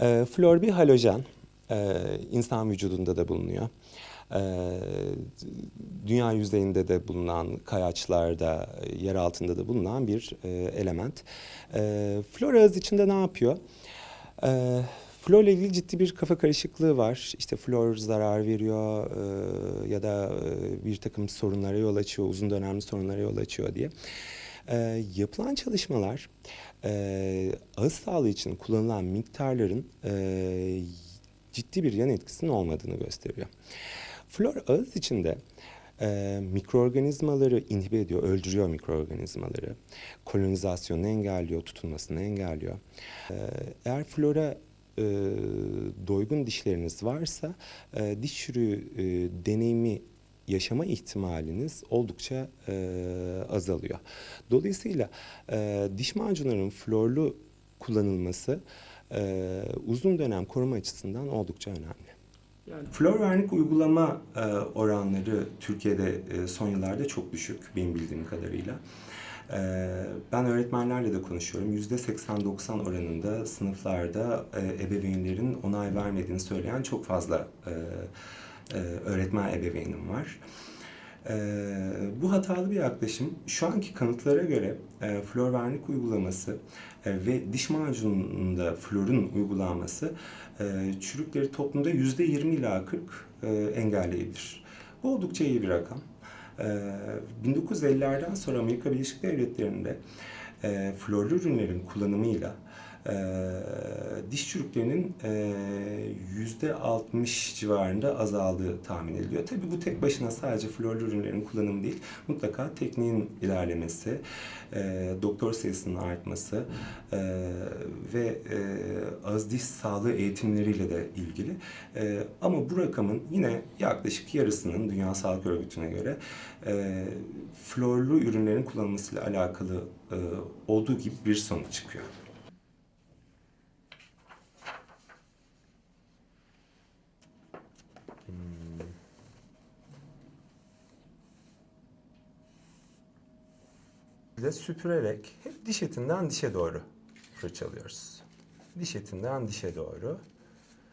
E, flor bir halojen. E, insan vücudunda da bulunuyor. E, dünya yüzeyinde de bulunan, kayaçlarda, yer altında da bulunan bir e, element. E, flor ağız içinde ne yapıyor? E, flor ile ilgili ciddi bir kafa karışıklığı var. İşte flor zarar veriyor e, ya da e, bir takım sorunlara yol açıyor, uzun dönemli sorunlara yol açıyor diye. E, yapılan çalışmalar e, ağız sağlığı için kullanılan miktarların e, ciddi bir yan etkisinin olmadığını gösteriyor. Flor ağız içinde e, mikroorganizmaları inhibe ediyor, öldürüyor mikroorganizmaları. Kolonizasyonunu engelliyor, tutulmasını engelliyor. E, eğer flora e, doygun dişleriniz varsa e, diş çürüğü e, deneyimi yaşama ihtimaliniz oldukça e, azalıyor. Dolayısıyla e, diş macunlarının florlu kullanılması e, uzun dönem koruma açısından oldukça önemli. Yani Flor vernik uygulama e, oranları Türkiye'de e, son yıllarda çok düşük benim bildiğim kadarıyla. E, ben öğretmenlerle de konuşuyorum. %80-90 oranında sınıflarda e, ebeveynlerin onay vermediğini söyleyen çok fazla e, e, öğretmen ebeveynim var. E, bu hatalı bir yaklaşım. Şu anki kanıtlara göre e, flor vernik uygulaması e, ve diş macununda florun uygulanması e, çürükleri toplumda yüzde 20 ila 40 e, engelleyebilir. Bu oldukça iyi bir rakam. E, 1950'lerden sonra Amerika Birleşik Devletleri'nde e, florlu ürünlerin kullanımıyla e, diş çürüklerinin e, yüzde 60 civarında azaldığı tahmin ediliyor. Tabii bu tek başına sadece florlu ürünlerin kullanımı değil, mutlaka tekniğin ilerlemesi, e, doktor sayısının artması e, ve e, ağız diş sağlığı eğitimleriyle de ilgili. E, ama bu rakamın yine yaklaşık yarısının Dünya Sağlık Örgütü'ne göre e, florlu ürünlerin kullanılmasıyla alakalı e, olduğu gibi bir sonuç çıkıyor. Ve süpürerek hep diş etinden dişe doğru fırçalıyoruz. Diş etinden dişe doğru.